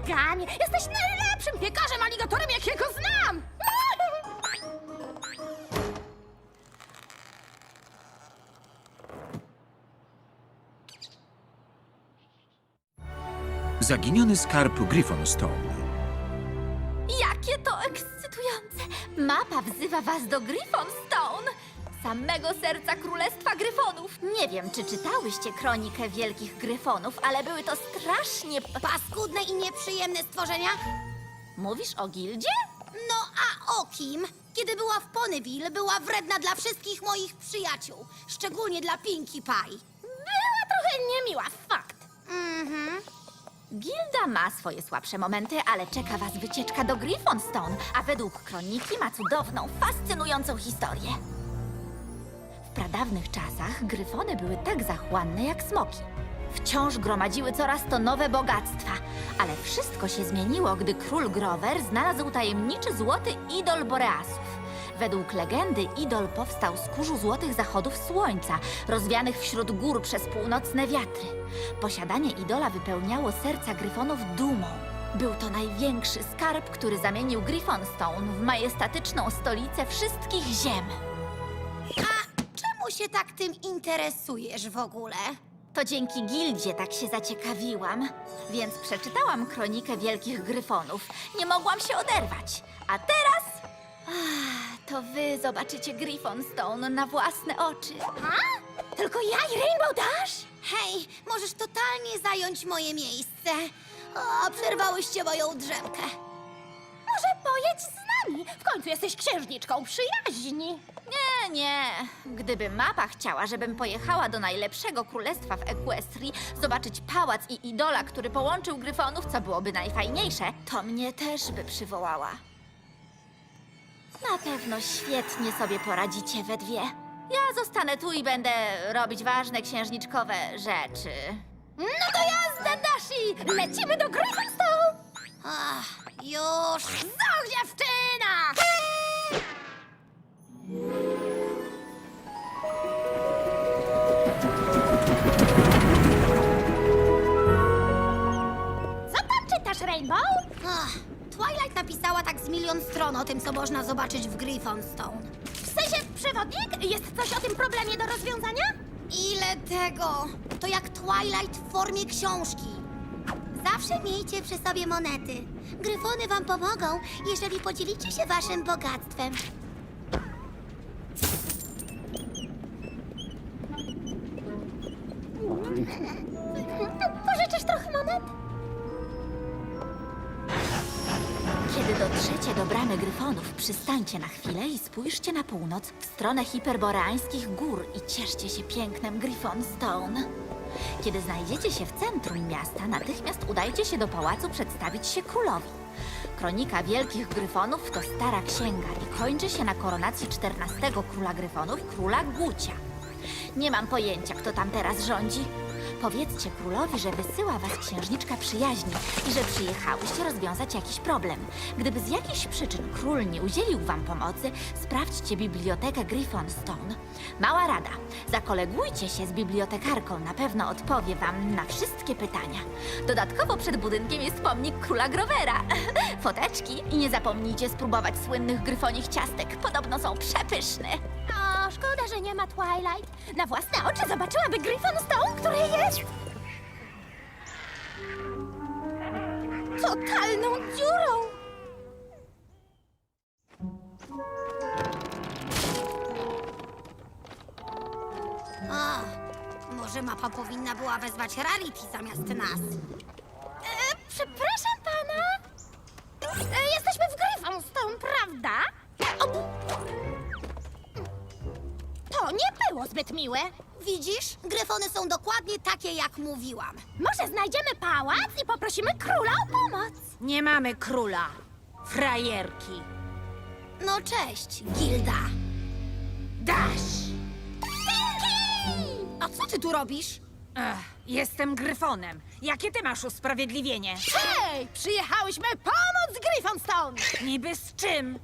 Gami! Jesteś najlepszym piekarzem aligatorem, jakiego znam! Zaginiony skarb Griffonstone. Jakie to ekscytujące! Mapa wzywa was do Griffonstone! Samego serca Królestwa Gryfonów! Nie wiem, czy czytałyście kronikę Wielkich Gryfonów, ale były to strasznie... Paskudne i nieprzyjemne stworzenia? Mówisz o gildzie? No a o kim? Kiedy była w Ponyville, była wredna dla wszystkich moich przyjaciół. Szczególnie dla Pinkie Pie. Była trochę niemiła, fakt. Mhm. Gilda ma swoje słabsze momenty, ale czeka was wycieczka do Griffonstone, a według kroniki ma cudowną, fascynującą historię. Pradawnych czasach gryfony były tak zachłanne jak smoki. Wciąż gromadziły coraz to nowe bogactwa, ale wszystko się zmieniło, gdy król Grover znalazł tajemniczy złoty idol Boreasów. Według legendy idol powstał z kurzu złotych zachodów słońca, rozwianych wśród gór przez północne wiatry. Posiadanie idola wypełniało serca gryfonów dumą. Był to największy skarb, który zamienił Griffonstone w majestatyczną stolicę wszystkich ziem. Czemu się tak tym interesujesz w ogóle? To dzięki gildzie tak się zaciekawiłam, więc przeczytałam kronikę wielkich gryfonów. Nie mogłam się oderwać. A teraz. To wy zobaczycie Griffonstone na własne oczy. A? Tylko ja i Rainbow Dash? Hej, możesz totalnie zająć moje miejsce. O, przerwałyście moją drzemkę. Może pojedź z nami? W końcu jesteś księżniczką przyjaźni. Nie, nie. Gdyby mapa chciała, żebym pojechała do najlepszego królestwa w Equestrii, zobaczyć pałac i idola, który połączył gryfonów, co byłoby najfajniejsze, to mnie też by przywołała. Na pewno świetnie sobie poradzicie we dwie. Ja zostanę tu i będę robić ważne księżniczkowe rzeczy. No to jazda, Dashi! Lecimy do Griffonstone! Ach, już! Zdąż, dziewczyna! Co tam czytasz, Rainbow? Ach, Twilight napisała tak z milion stron o tym, co można zobaczyć w Griffonstone. W sensie, przewodnik? Jest coś o tym problemie do rozwiązania? Ile tego? To jak Twilight w formie książki. Zawsze miejcie przy sobie monety. Gryfony wam pomogą, jeżeli podzielicie się waszym bogactwem. Dotrzecie do bramy gryfonów, przystańcie na chwilę i spójrzcie na północ w stronę hiperboreańskich gór i cieszcie się pięknem Griffonstone. Kiedy znajdziecie się w centrum miasta, natychmiast udajcie się do pałacu przedstawić się królowi. Kronika Wielkich Gryfonów to stara księga i kończy się na koronacji 14 króla Gryfonów, króla Gucia. Nie mam pojęcia, kto tam teraz rządzi. Powiedzcie królowi, że wysyła was księżniczka przyjaźni i że przyjechałyście rozwiązać jakiś problem. Gdyby z jakichś przyczyn król nie udzielił wam pomocy, sprawdźcie bibliotekę Griffonstone. Mała rada. Zakolegujcie się z bibliotekarką, na pewno odpowie wam na wszystkie pytania. Dodatkowo przed budynkiem jest pomnik króla Grovera. Foteczki i nie zapomnijcie spróbować słynnych gryfonich ciastek. Podobno są przepyszne. O, szkoda, że nie ma Twilight. Na własne oczy zobaczyłaby Griffonstone, jest... Totalną dziurą. A, może że mapa powinna była wezwać Rarity zamiast nas. E, przepraszam pana. E, jesteśmy w Gryffonstone, prawda? O. To nie było zbyt miłe. Widzisz? Gryfony są dokładnie takie, jak mówiłam. Może znajdziemy pałac i poprosimy króla o pomoc. Nie mamy króla. Frajerki. No cześć, Gilda. Dasz! A co ty tu robisz? Ech, jestem gryfonem. Jakie ty masz usprawiedliwienie? Hej, przyjechałyśmy pomóc Gryffonstone. Niby z czym?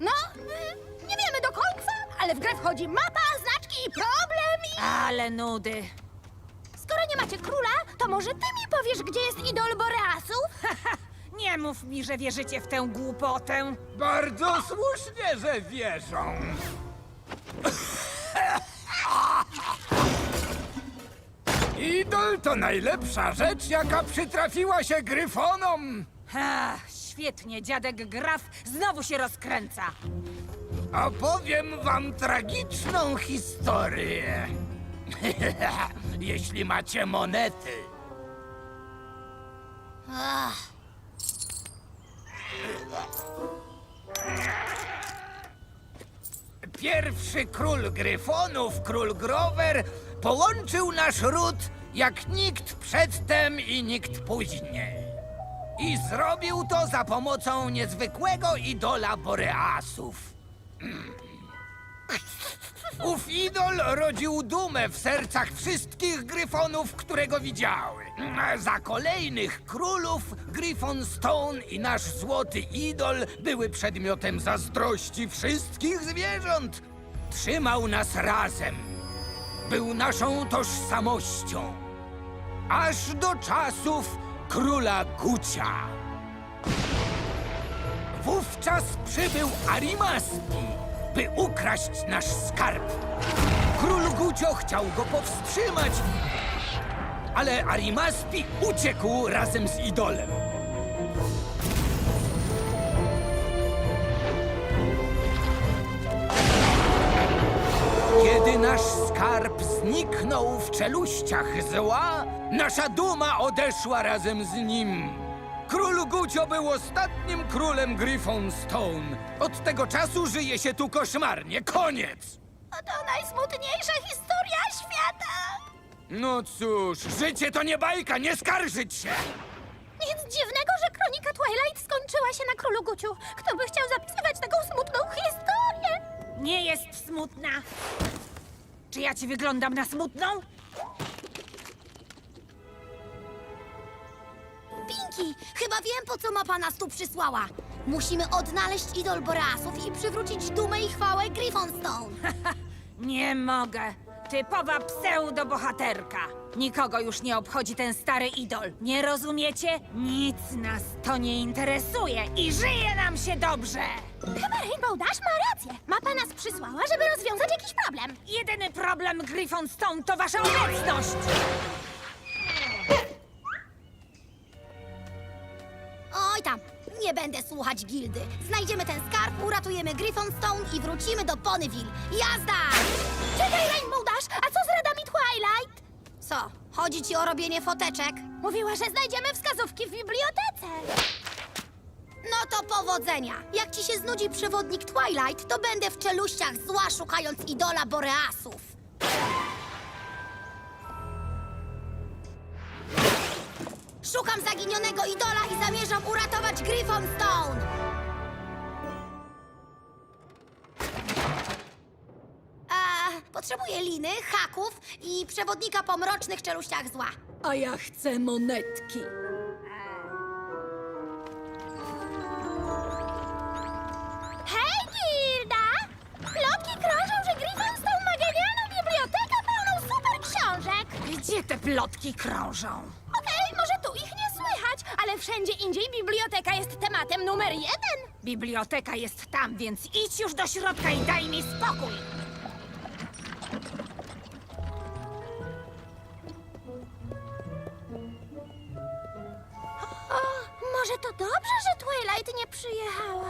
No, y, nie wiemy do końca, ale w grę wchodzi mapa, znaczki i problem. Ale nudy. Skoro nie macie króla, to może ty mi powiesz, gdzie jest idol Boreasów? Nie mów mi, że wierzycie w tę głupotę. Bardzo słusznie, że wierzą. Idol to najlepsza rzecz, jaka przytrafiła się gryfonom. Ach, świetnie, dziadek Graf znowu się rozkręca. Opowiem wam tragiczną historię. Jeśli macie monety. Ach, Pierwszy król gryfonów, król Grover, połączył nasz ród jak nikt przedtem i nikt później. I zrobił to za pomocą niezwykłego idola Boreasów. Ów idol rodził dumę w sercach wszystkich gryfonów, które go widziały. Za kolejnych królów Gryfon Stone i nasz złoty idol były przedmiotem zazdrości wszystkich zwierząt. Trzymał nas razem. Był naszą tożsamością. Aż do czasów króla Gucia. Wówczas przybył Arimaspi, by ukraść nasz skarb. Król Gucio chciał go powstrzymać, ale Arimaspi uciekł razem z idolem. Kiedy nasz skarb zniknął w czeluściach zła, nasza duma odeszła razem z nim. Król Gucio był ostatnim królem Gryfon Stone. Od tego czasu żyje się tu koszmarnie. Koniec! To najsmutniejsza historia świata. No cóż, życie to nie bajka, nie skarżyć się! Nic dziwnego, że kronika Twilight skończyła się na królu Guciu. Kto by chciał zapisywać taką smutną historię? Nie jest smutna. Czy ja ci wyglądam na smutną? Chyba wiem, po co mapa nas tu przysłała. Musimy odnaleźć idol Boreasów i przywrócić dumę i chwałę Gryffonstone. Nie mogę. Typowa pseudobohaterka. Nikogo już nie obchodzi ten stary idol. Nie rozumiecie? Nic nas to nie interesuje i żyje nam się dobrze. Chyba Rainbow Dash ma rację. Mapa nas przysłała, żeby rozwiązać jakiś problem. Jedyny problem Gryfon Stone to wasza obecność. Słuchać Gildy. Znajdziemy ten skarb, uratujemy Gryffonstone i wrócimy do Ponyville. Jazda! Czekaj, Rainbow Dash, a co z radami Twilight? Co, chodzi ci o robienie foteczek? Mówiła, że znajdziemy wskazówki w bibliotece. No to powodzenia. Jak ci się znudzi przewodnik Twilight, to będę w czeluściach zła szukając idola Boreasów. Szukam zaginionego idola i zamierzam uratować Gryffonstone. A, potrzebuję liny, haków i przewodnika po mrocznych czeluściach zła. A ja chcę monetki. Hej, Gilda! Plotki krążą, że Gryffonstone ma genialną bibliotekę pełną super książek. Gdzie te plotki krążą? Wszędzie indziej biblioteka jest tematem numer jeden. Biblioteka jest tam, więc idź już do środka i daj mi spokój. O, może to dobrze, że Twilight nie przyjechała.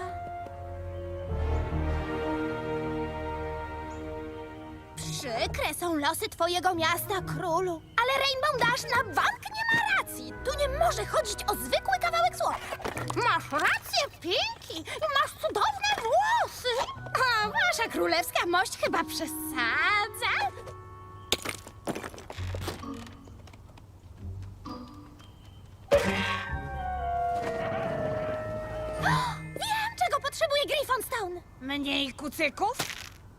Przy Przykre są losy twojego miasta, królu. Ale Rainbow Dash na bank racji. Tu nie może chodzić o zwykły kawałek złota. Masz rację, Pinki. Masz cudowne włosy. A wasza królewska mość chyba przesadza. Wiem, czego potrzebuje Griffonstone. Mniej kucyków?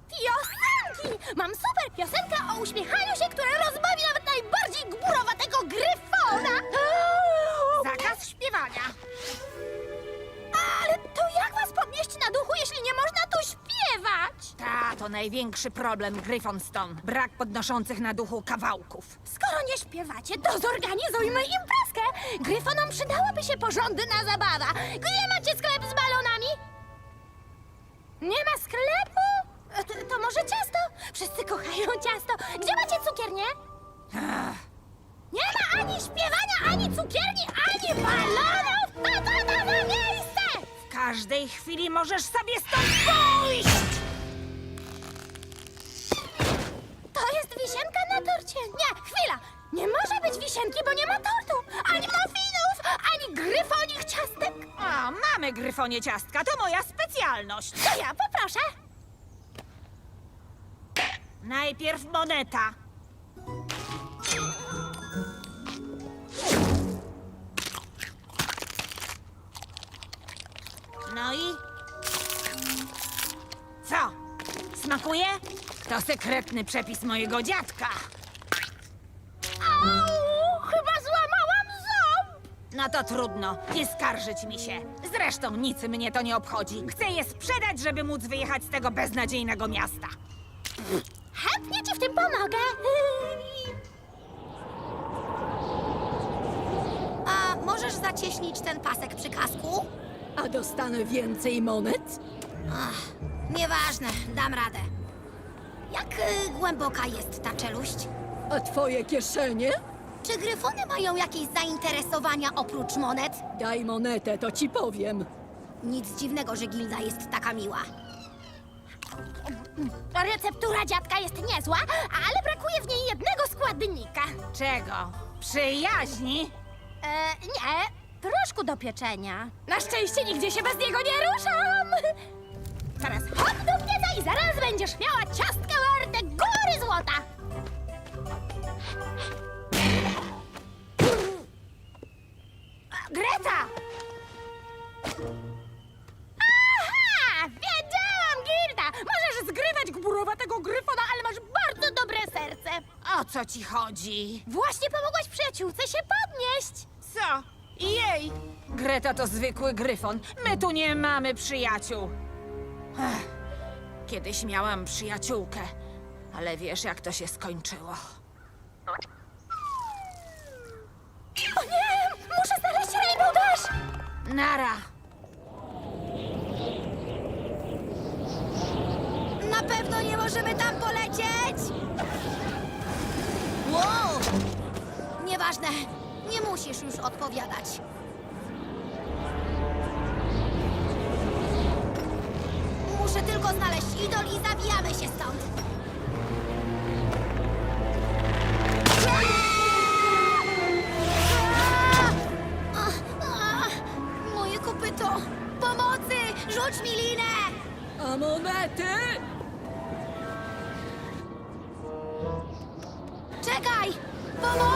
Piosenki! Mam super piosenkę o uśmiechaniu się, która rozbawi nawet najbardziej gburowatego gryfona! Zakaz śpiewania. Ale to jak was podnieść na duchu, jeśli nie można tu śpiewać? Ta to największy problem Gryffonstone. Brak podnoszących na duchu kawałków. Skoro nie śpiewacie, to zorganizujmy imprezkę! Gryfonom przydałaby się porządna zabawa. Gdzie macie sklep z balonami? Nie ma sklepu? E, To, to może ciasto? Wszyscy kochają ciasto. Gdzie macie cukiernię? Nie ma ani śpiewania, ani cukierni, ani balonów! To to to na miejsce! W każdej chwili możesz sobie stąd pójść! To jest wisienka na torcie. Nie, chwila! Nie może być wisienki, bo nie ma tortu, ani muffinów, ani gryfonich ciastek. O, mamy gryfonie ciastka, to moja specjalność. To ja poproszę. Najpierw moneta. No i... Co? Smakuje? To sekretny przepis mojego dziadka. Au, chyba złamałam ząb. No to trudno, nie skarżyć mi się. Zresztą nic mnie to nie obchodzi. Chcę je sprzedać, żeby móc wyjechać z tego beznadziejnego miasta. Chętnie ci w tym pomogę. A możesz zacieśnić ten pasek przy kasku? A dostanę więcej monet? Nieważne, dam radę. Jak y, głęboka jest ta czeluść? A twoje kieszenie? Czy gryfony mają jakieś zainteresowania oprócz monet? Daj monetę, to ci powiem. Nic dziwnego, że Gilda jest taka miła. Receptura dziadka jest niezła, ale brakuje w niej jednego składnika. Czego? Przyjaźni? E, nie, proszku do pieczenia. Na szczęście nigdzie się bez niego nie ruszam. Teraz hop do pieca i zaraz będziesz miała ciastka warte góry złota. Greta! Aha, wiedziałam, Gilda. Możesz zgrywać gburowatego gryfona, ale masz bardzo dobre serce. O co ci chodzi? Właśnie pomogłaś przyjaciółce się podnieść. Co? Jej! Greta to zwykły gryfon. My tu nie mamy przyjaciół. Ech, kiedyś miałam przyjaciółkę, ale wiesz, jak to się skończyło. O nie, muszę znaleźć Rainbow Dash. Nara! Na pewno nie możemy tam polecieć! Wow! Nieważne, nie musisz już odpowiadać. Muszę tylko znaleźć idol i zawijamy się stąd. Moje kopyto! Pomocy! Rzuć mi linę! A monety? Czekaj! Pomocy!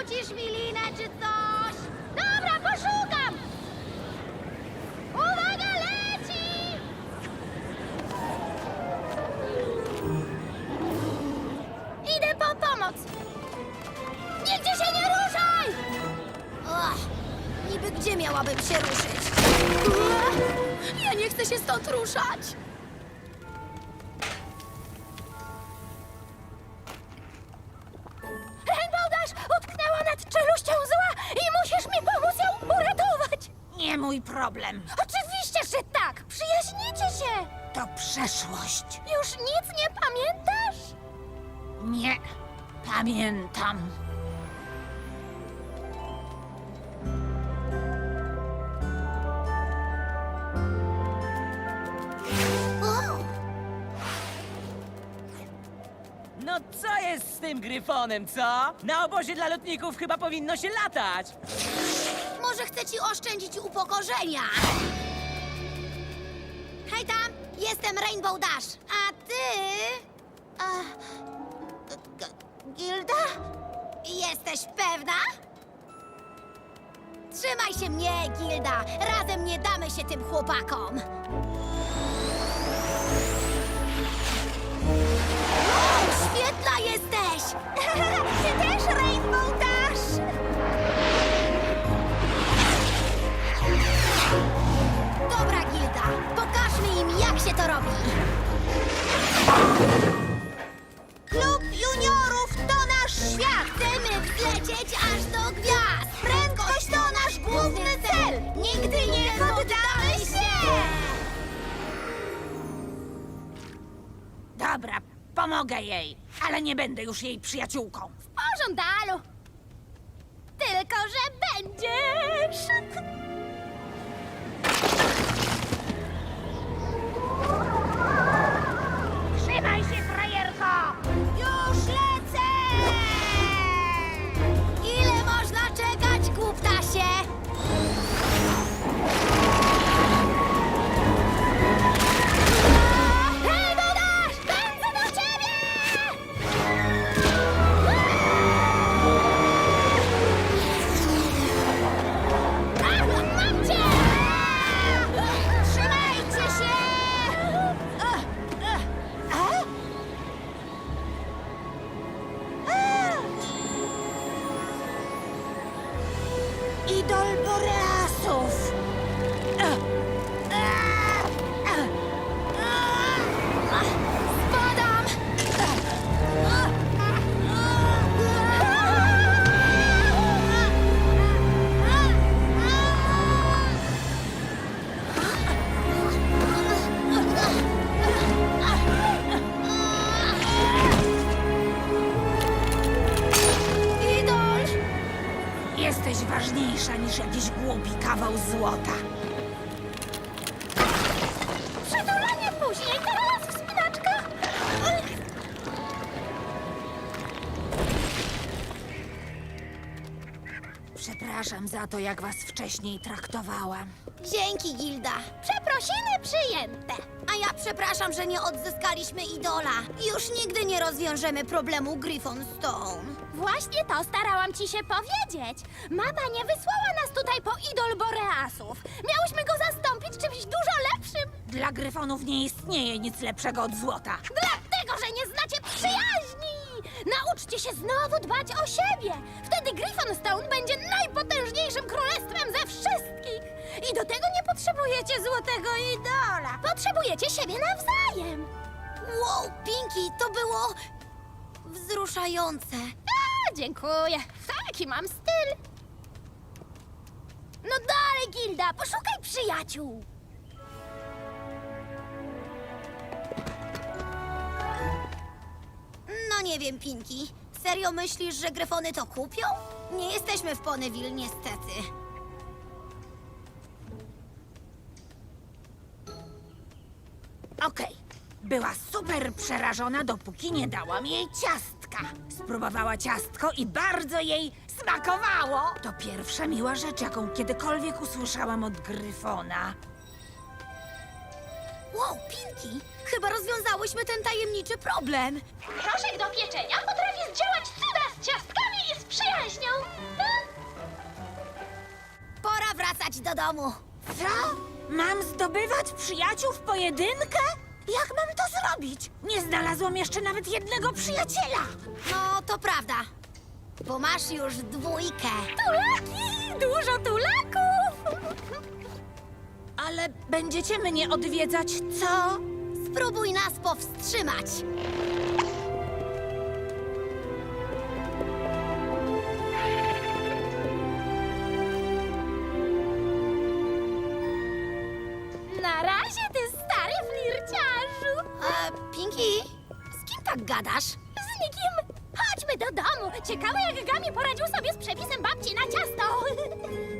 Rzucisz mi linę czy coś? Dobra, poszukam! Uwaga, leci! Idę po pomoc! Nigdzie się nie ruszaj! Ach, niby gdzie miałabym się ruszyć? Ja nie chcę się stąd ruszać. Przeszłość. Już nic nie pamiętasz? Nie pamiętam. No co jest z tym gryfonem, co? Na obozie dla lotników chyba powinno się latać. Może chcę ci oszczędzić upokorzenia. Jestem Rainbow Dash, a ty... A... G- Gilda? Jesteś pewna? Trzymaj się mnie, Gilda. Razem nie damy się tym chłopakom. O, świetna jesteś! Ty też, Rainbow Dash! To robi. Klub juniorów to nasz świat. Chcemy wlecieć aż do gwiazd. Prędkość to nasz główny cel. Nigdy nie poddamy się. Dobra, pomogę jej, ale nie będę już jej przyjaciółką. W pożądalu! Tylko, że będziesz! Jesteś ważniejsza niż jakiś głupi kawał złota. Przytulanie później, teraz wspinaczka! Przepraszam za to, jak was wcześniej traktowałam. Dzięki, Gilda. Przeprosiny przyjęte! A ja przepraszam, że nie odzyskaliśmy idola. Już nigdy nie rozwiążemy problemu Griffon Stone. Właśnie to starałam ci się powiedzieć. Mama nie wysłała nas tutaj po idol Boreasów. Miałyśmy go zastąpić czymś dużo lepszym. Dla gryfonów nie istnieje nic lepszego od złota. Dlatego, że nie znacie przyjaźni! Nauczcie się znowu dbać o siebie! Wtedy Griffonstone będzie najpotężniejszym królestwem ze wszystkich! I do tego nie potrzebujecie złotego idola! Potrzebujecie siebie nawzajem! Wow, Pinki, to było wzruszające. A, dziękuję. Taki mam styl. No dalej, Gilda, poszukaj przyjaciół. No nie wiem, Pinki. Serio myślisz, że Gryfony to kupią? Nie jesteśmy w Ponyville, niestety. Okej. Była super przerażona, dopóki nie dałam jej ciastka. Spróbowała ciastko i bardzo jej smakowało. To pierwsza miła rzecz, jaką kiedykolwiek usłyszałam od Gryfona. Wow, Pinki, chyba rozwiązałyśmy ten tajemniczy problem. Proszek do pieczenia potrafi zdziałać cuda z ciastkami i z przyjaźnią. Pora wracać do domu. Co? Mam zdobywać przyjaciół w pojedynkę? Jak mam to zrobić? Nie znalazłam jeszcze nawet jednego przyjaciela. No, to prawda. Bo masz już dwójkę. Tulaki! Dużo tulaków! Ale będziecie mnie odwiedzać, co? Spróbuj nas powstrzymać. Tak gadasz? Z nikim! Chodźmy do domu! Ciekawe, jak Gami poradził sobie z przepisem babci na ciasto!